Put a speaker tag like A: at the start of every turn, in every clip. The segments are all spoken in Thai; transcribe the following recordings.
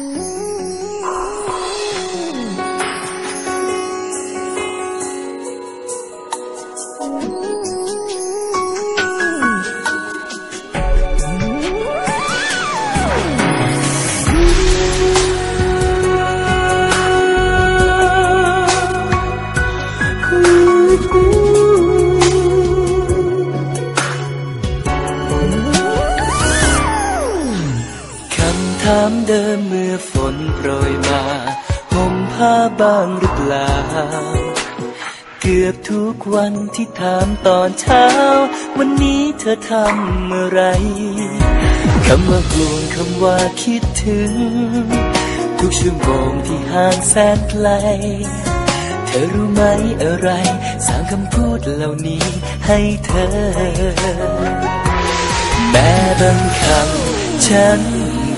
A: คามเดิมเมื่อฝนโปรยมาห่มผ้าบ้างหรือเปล่า เกือบทุกวันที่ถามตอนเช้า วันนี้เธอทำอะไรคำว่าห่วงคำว่าคิดถึง ทุกชั่วโมงที่ห่างแสนไกล เธอรู้ไหมอะไร สร้างคำพูดเหล่านี้ให้เธอ แม้บางคำฉัน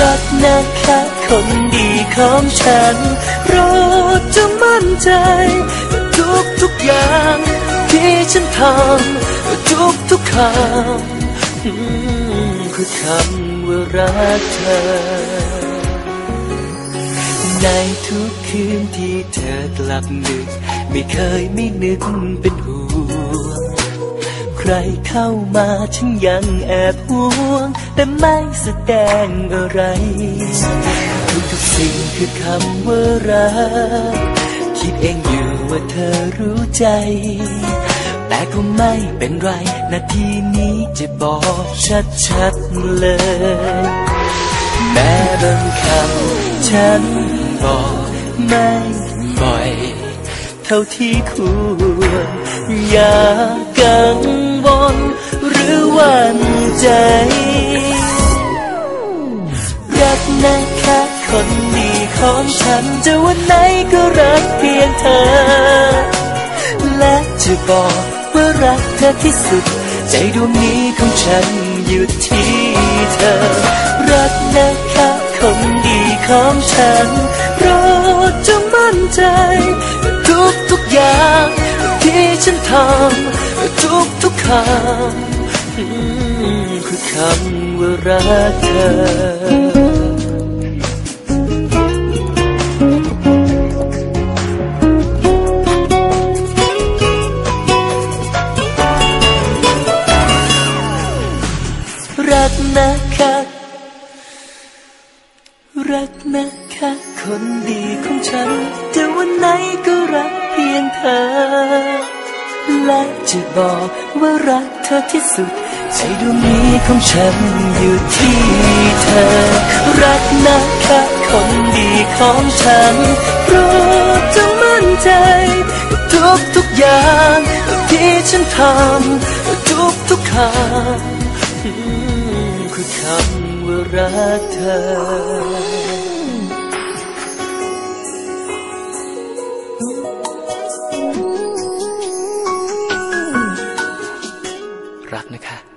A: รักนะคะคนดีของฉันโปรดจงมั่นใจ ทุกทุกอย่างที่ฉันทำทุกทุกคำอืมคือคำว่ารักเธอในทุกคืนที่เธอกลับดึก ไม่เคยไม่นึกเป็นห รเข้ามาฉันยังแอบห่วง แต่ไม่แสดงอะไรทุกทุกสิ่งคือคำว่ารัก คิดเองอยู่ว่าเธอรู้ใจ แต่ก็ไม่เป็นไร นาทีนี้จะบอกชัดๆเลย แม้บางคำฉันบอกไม่บ่อย เท่าที่ควรอย่ากัง วั่นใจ รักนะคะคนดีของฉันจะวันไหนก็รักเพียงเธอ และจะบอกว่ารักเธอที่สุด ใจดวงนี้ของฉันอยู่ที่เธอ รักนะคะคนดีของฉันโปรดจงมั่นใจ ทุกทุกๆอย่างที่ฉันทำทุกทุกๆคำ คือคำว่ารักเธอรักนะคะรักนะคะ คนดีของฉันจะวันไหนก็รักเพียงเธอ และจะบอกว่ารักเธอที่สุด ใจดวงนี้ของฉันอยู่ที่เธอ รักนะคะคนดีของฉันโปรดจงมั่นใจ ทุกทุกอย่างที่ฉันทำทุกทุกคำคือคำว่ารักเธอ 你看。